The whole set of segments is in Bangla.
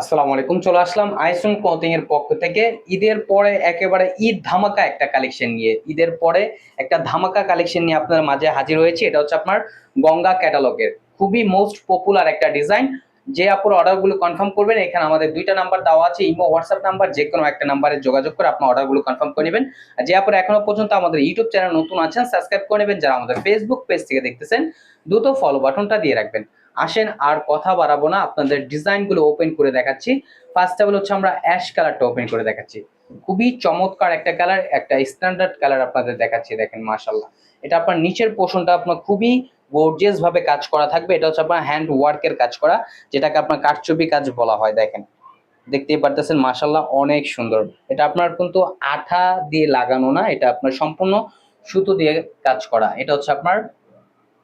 আসসালামু আলাইকুম, চলে আসলাম আইসুন ক্লথিং এর পক্ষ থেকে। ঈদের পরে একেবারে ঈদ ধামাকা একটা কালেকশন নিয়ে। ঈদের পরে একটা ধামাকা কালেকশন নিয়ে আপনার মাঝে হাজির হয়েছে। এটা হচ্ছে আপনার গঙ্গা ক্যাটালগের খুবই মোস্ট পপুলার একটা ডিজাইন যে আপুর অর্ডারগুলো কনফার্ম করবেন, এখানে আমাদের দুইটা নাম্বার দেওয়া আছে, ইমো হোয়াটসঅ্যাপ নাম্বার যে কোনো একটা নাম্বারে যোগাযোগ করে আপনার অর্ডারগুলো কনফার্ম করে নেবেন। আর যে আপুর এখনও পর্যন্ত আমাদের ইউটিউব চ্যানেল নতুন আছেন সাবস্ক্রাইব করে নেবেন। যারা আমাদের ফেসবুক পেজ থেকে দেখতেছেন, দ্রুত ফলো বাটনটা দিয়ে রাখবেন। আসেন আর কথা বাড়াবো না, আপনাদের ডিজাইনগুলো ওপেন করে দেখাচ্ছি। ফার্স্ট অফ হচ্ছে আমরা অ্যাশ কালারটা ওপেন করে দেখাচ্ছি। খুবই চমৎকার একটা কালার একটা স্ট্যান্ডার্ড কালার আপনাদের দেখাচ্ছি, দেখেন মাশাল্লাহ এটা আপনার নিচের পোর্শনটা আপনার খুবই গর্জিয়াস ভাবে কাজ করা থাকবে। এটা হচ্ছে আপনার হ্যান্ড ওয়ার্কের কাজ করা, যেটাকে আপনার কাঠচুপি কাজ বলা হয়, দেখেন। দেখতেই পারতেছেন মাশাল্লাহ অনেক সুন্দর। এটা আপনার কিন্তু আঠা দিয়ে লাগানো না, এটা আপনার সম্পূর্ণ সুতো দিয়ে কাজ করা। এটা হচ্ছে আপনার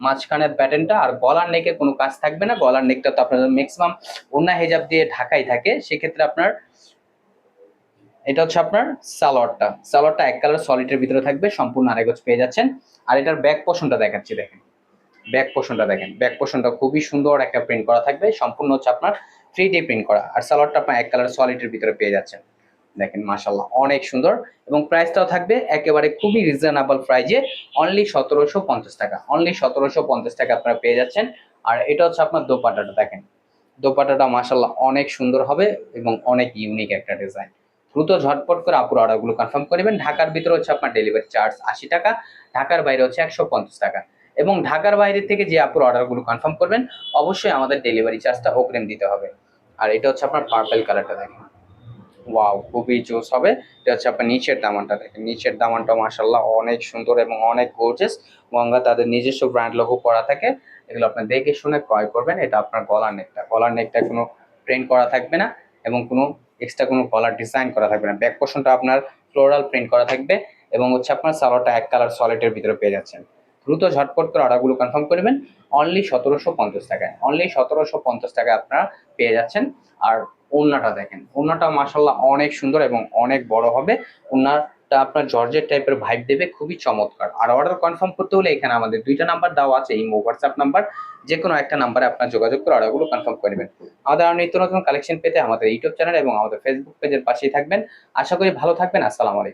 মাঝখানের প্যাটার্নটা আর গলার নেকে কোনো কাজ থাকবে না। গলার নেকটা তো আপনার ম্যাক্সিমাম ওন্না হেজাব দিয়ে ঢাকাই থাকে। সেক্ষেত্রে আপনার এটা হচ্ছে আপনার সালোয়ারটা। সালোয়ারটা এক কালার সলিডের ভিতরে থাকবে, সম্পূর্ণ আরেকজ পেয়ে যাচ্ছেন। আর এটার ব্যাক পোর্শনটা দেখাচ্ছি, দেখেন। ব্যাক পোর্শনটা দেখেন। ব্যাক পোর্শনটা খুবই সুন্দর একটা প্রিন্ট করা থাকবে। সম্পূর্ণ হচ্ছে আপনার থ্রি ডি প্রিন্ট করা। আর সালোয়ারটা আপনার এক কালার সলিডের ভিতরে পেয়ে যাচ্ছেন। দেখেন মাশাল্লাহ অনেক সুন্দর। এবং প্রাইসটাও থাকবে একেবারে খুবই রিজনেবল প্রাইজে অনলি সতেরোশো পঞ্চাশ টাকা অনলি সতেরোশো পঞ্চাশ টাকা আপনারা পেয়ে যাচ্ছেন। আর এটা হচ্ছে আপনার দোপাটাটা দেখেন। দোপাটাটা মাশাল্লাহ অনেক সুন্দর হবে এবং অনেক ইউনিক একটা ডিজাইন দ্রুত ঝটপট করে আপুর অর্ডারগুলো কনফার্ম করবেন ঢাকার ভিতরে হচ্ছে আপনার ডেলিভারি চার্জ আশি টাকা, ঢাকার বাইরে হচ্ছে একশো পঞ্চাশ টাকা। এবং ঢাকার বাইরে থেকে যে আপুর অর্ডারগুলো কনফার্ম করবেন, অবশ্যই আমাদের ডেলিভারি চার্জটা অগ্রিম দিতে হবে। আর এটা হচ্ছে আপনার পার্পেল কালারটা দেখেন। ওয়াও খুবই জোস হবে। এটা হচ্ছে আপনার নিচের দামানটা দেখেন। নিচের দামানটা মাসাল্লাহ অনেক সুন্দর এবং অনেক গোর্জেস গঙ্গা তাদের নিজস্ব ব্র্যান্ড লোগো করা থাকে। এগুলো আপনি দেখে শুনে ক্রয় করবেন। এটা আপনার গলার নেকটা গলার নেকটা কোনো প্রিন্ট করা থাকবে না এবং কোনো এক্সট্রা কোনো গলার ডিজাইন করা থাকবে না। ব্যাক পোর্শনটা আপনার ফ্লোরাল প্রিন্ট করা থাকবে এবং হচ্ছে আপনার সালোয়ারটা এক কালার সলিডের ভিতরে পেয়ে যাচ্ছেন। দ্রুত ঝটপট করে অর্ডারগুলো কনফার্ম করবেন অনলি সতেরোশো পঞ্চাশ টাকায়। অনলি সতেরোশো পঞ্চাশ টাকায় আপনারা পেয়ে যাচ্ছেন। আর ওড়নাটা দেখেন। ওড়নাটা মাসাল্লাহ অনেক সুন্দর এবং অনেক বড় হবে। ওড়নাটা আপনার জর্জের টাইপের ভাইব দেবে, খুবই চমৎকার। আর অর্ডার কনফার্ম করতে হলে এখানে আমাদের দুইটা নাম্বার দেওয়া আছে, এই হোয়াটসঅ্যাপ নাম্বার যে কোনো একটা নাম্বারে আপনার যোগাযোগ করে অর্ডারগুলো কনফার্ম করে নেবেন। আমাদের আর নিত্য নতুন কালেকশন পেতে আমাদের ইউটিউব চ্যানেল এবং আমাদের ফেসবুক পেজের পাশেই থাকবেন। আশা করি ভালো থাকবেন, আসসালামু আলাইকুম।